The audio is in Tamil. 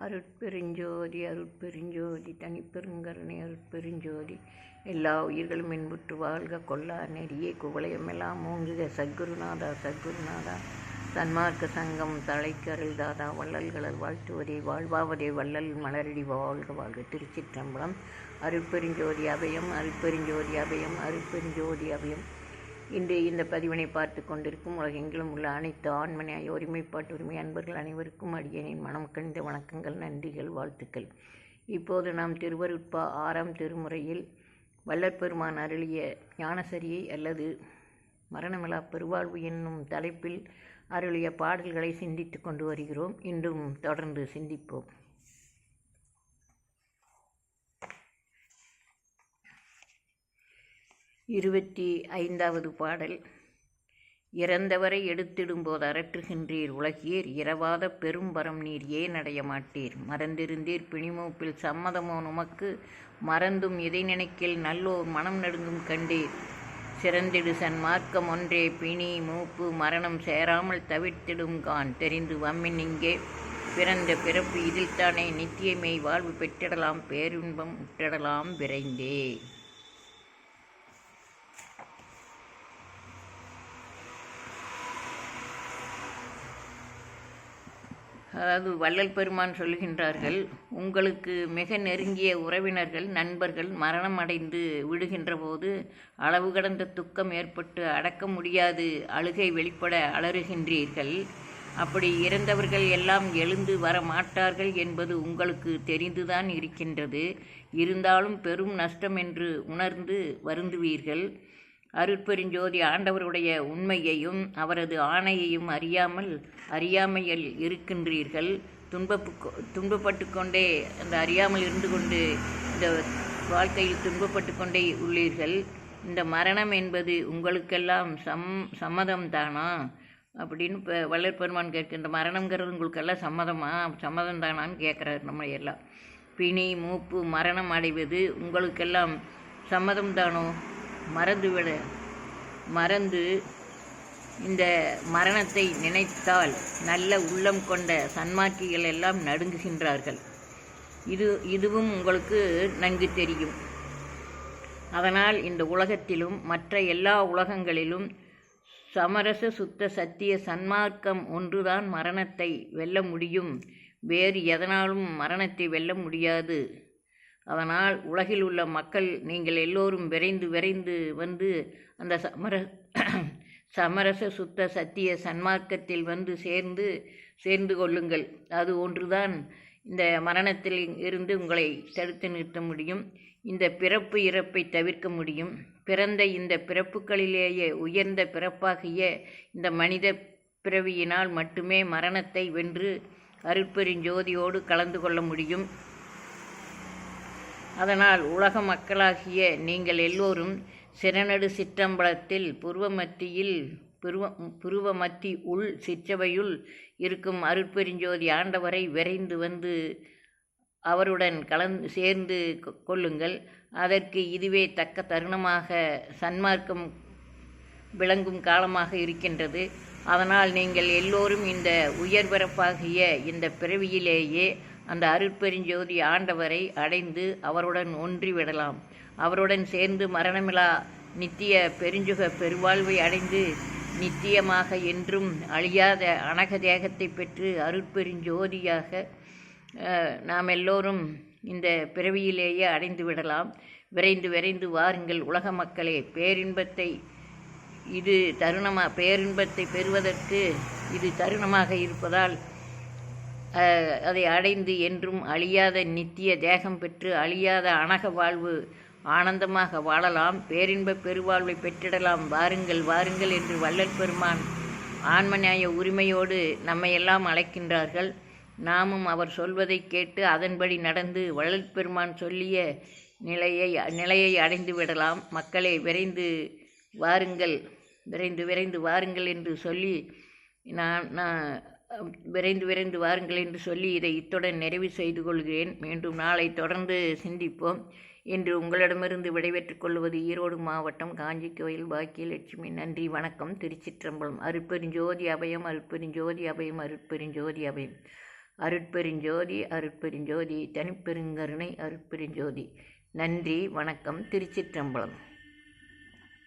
அருட்பெருஞ்சோதி அருட்பெருஞ்சோதி தனிப்பெருங்கருணை அருட்பெருஞ்சோதி. எல்லா உயிர்களும் இன்புற்று வாழ்க. கொல்லா நெறியே குவளையமெல்லாம் மூங்குக சத்குருநாதா சத்குருநாதா. சன்மார்க்க சங்கம் தலைக்கருள்தாதா வள்ளல்களல் வாழ்த்துவதே வாழ்வாவதே. வள்ளல் மலரடி வாழ்க வாழ்க. திருச்சிற்றம்பலம். அருட்பெருஞ்சோதி அபயம் அருட்பெருஞ்சோதி அபயம் அருட்பெருஞ்சோதி அபயம். இன்று இந்த பதிவினை பார்த்து கொண்டிருக்கும் உலகெங்கிலும் உள்ள அனைத்து ஆண்மனையாய் ஒருமைப்பாட்டு உரிமை அன்பர்கள் அனைவருக்கும் அடியனின் மனம் கணிந்த வணக்கங்கள் நன்றிகள் வாழ்த்துக்கள். இப்போது நாம் திருவருட்பா ஆறாம் திருமுறையில் வல்லற்பெருமான் அருளிய ஞானசரியை அல்லது மரணமிலா பெருவாழ்வு என்னும் தலைப்பில் அருளிய பாடல்களை சிந்தித்து கொண்டு வருகிறோம். இன்றும் தொடர்ந்து சிந்திப்போம். இருபத்தி ஐந்தாவது பாடல். இறந்தவரை எடுத்திடும்போது அரற்றுகின்றீர். உலகீர் இரவாத பெரும்பரம் நீர் ஏன் அடைய மாட்டீர் மறந்திருந்தீர் பிணிமூப்பில் சம்மதமோ நமக்கு? மறந்தும் இதை நினைக்கில்? நல்லோர் மனம் நடுங்கும் கண்டீர். சிறந்திடு சன் மார்க்கம் ஒன்றே. பிணி மூப்பு மரணம் சேராமல் தவிர்த்திடும் கான். தெரிந்து வம்மின் இங்கே பிறந்த பிறப்பு இதில்தானே நித்தியமை வாழ்வு பெற்றிடலாம். பேரின்பம் உற்றிடலாம். விரைந்தே. அதாவது வள்ளல் பெருமான் சொல்கின்றார்கள் உங்களுக்கு மிக நெருங்கிய உறவினர்கள் நண்பர்கள் மரணம் அடைந்து விடுகின்ற போது அளவு கடந்த துக்கம் ஏற்பட்டு அடக்க முடியாது அழுகை வெளிப்பட அலறுகின்றீர்கள். அப்படி இறந்தவர்கள் எல்லாம் எழுந்து வர மாட்டார்கள் என்பது உங்களுக்கு தெரிந்துதான் இருக்கின்றது. இருந்தாலும் பெரும் நஷ்டம் என்று உணர்ந்து வருந்துவீர்கள். அருட்பெருஞ்சோதி ஆண்டவருடைய உண்மையையும் அவரது ஆணையையும் அறியாமல் அறியாமையில் இருக்கின்றீர்கள். துன்பப்பு துன்பப்பட்டு கொண்டே அந்த அறியாமல் இருந்து கொண்டு இந்த வாழ்க்கையில் துன்பப்பட்டு கொண்டே உள்ளீர்கள். இந்த மரணம் என்பது உங்களுக்கெல்லாம் சம் சம்மதம் தானா? அப்படின்னு இப்போ வள்ளல் பெருமான் கேட்கின்ற மரணங்கிறது உங்களுக்கெல்லாம் சம்மதமா? சம்மதம் தானான்னு கேட்குறாரு நம்ம எல்லாம். பிணி மூப்பு மரணம் அடைவது உங்களுக்கெல்லாம் சம்மதம் தானோ? மறந்துவிட. மறந்து இந்த மரணத்தை நினைத்தால் நல்ல உள்ளம் கொண்ட சன்மார்க்கிகள் எல்லாம் நடுங்குகின்றார்கள். இது இதுவும் உங்களுக்கு நன்கு தெரியும். அதனால் இந்த உலகத்திலும் மற்ற எல்லா உலகங்களிலும் சமரச சுத்த சத்திய சன்மார்க்கம் ஒன்றுதான் மரணத்தை வெல்ல முடியும். வேறு எதனாலும் மரணத்தை வெல்ல முடியாது. அதனால் உலகில் உள்ள மக்கள் நீங்கள் எல்லோரும் விரைந்து விரைந்து வந்து அந்த சமர சமரச சுத்த சத்திய சன்மார்க்கத்தில் வந்து சேர்ந்து சேர்ந்து கொள்ளுங்கள். அது ஒன்றுதான் இந்த மரணத்தில் இருந்து உங்களை தடுத்து நிறுத்த முடியும். இந்த பிறப்பு இறப்பை தவிர்க்க முடியும். பிறந்த இந்த பிறப்புகளிலேயே உயர்ந்த பிறப்பாகிய இந்த மனித பிறவியினால் மட்டுமே மரணத்தை வென்று அருட்பெருஞ்சோதியோடு கலந்து கொள்ள முடியும். அதனால் உலக மக்களாகிய நீங்கள் எல்லோரும் சிறநடு சிற்றம்பலத்தில் புருவமத்தியில் புருவ புருவமத்தி உள் சிற்றவையுள் இருக்கும் அருட்பெருஞ்சோதி ஆண்டவரை விரைந்து வந்து அவருடன் கலந்து சேர்ந்து கொள்ளுங்கள். அதற்கு இதுவே தக்க தருணமாக சன்மார்க்கம் விளங்கும் காலமாக இருக்கின்றது. அதனால் நீங்கள் எல்லோரும் இந்த உயர்பரப்பாகிய இந்த பிறவியிலேயே அந்த அருட்பெருஞ்சோதி ஆண்டவரை அடைந்து அவருடன் ஒன்றிவிடலாம். அவருடன் சேர்ந்து மரணமிலா நித்திய பெருஞ்சுக பெருவாழ்வை அடைந்து நித்தியமாக என்றும் அழியாத அனக தேகத்தை பெற்று அருட்பெருஞ்சோதியாக நாம் எல்லோரும் இந்த பிறவியிலேயே அடைந்து விடலாம் விரைந்து விரைந்து வாருங்கள் உலக மக்களே பேரின்பத்தை இது தருணமாக பேரின்பத்தை பெறுவதற்கு இது தருணமாக இருப்பதால் அதை அடைந்து என்றும் அழியாத நித்திய தேகம் பெற்று அழியாத அனக வாழ்வு ஆனந்தமாக வாழலாம். பேரின்ப பெருவாழ்வை பெற்றிடலாம். வாருங்கள் வாருங்கள் என்று வள்ளல் பெருமான் ஆன்மநியாய உரிமையோடு நம்மையெல்லாம் அழைக்கின்றார்கள். நாமும் அவர் சொல்வதை கேட்டு அதன்படி நடந்து வள்ளல் பெருமான் சொல்லிய நிலையை நிலையை அடைந்து விடலாம். மக்களை விரைந்து வாருங்கள் விரைந்து விரைந்து வாருங்கள் என்று சொல்லி நான் நான் விரைந்து விரைந்து வாருங்கள் என்று சொல்லி இதை இத்துடன் நிறைவு செய்து கொள்கிறேன். மீண்டும் நாளை தொடர்ந்து சிந்திப்போம். இன்று உங்களிடமிருந்து விடைபெற்றுக் கொள்வது ஈரோடு மாவட்டம் காஞ்சி கோயில் பாக்கியலட்சுமி. நன்றி வணக்கம். திருச்சிற்றம்பலம். அருட்பெருஞ்சோதி அபயம் அருட்பெருஞ்சோதி அபயம் அருட்பெருஞ்சோதி அபயம். அருட்பெருஞ்சோதி அருட்பெருஞ்சோதி தனிப்பெருங்கருணை அருட்பெருஞ்சோதி. நன்றி வணக்கம். திருச்சிற்றம்பலம்.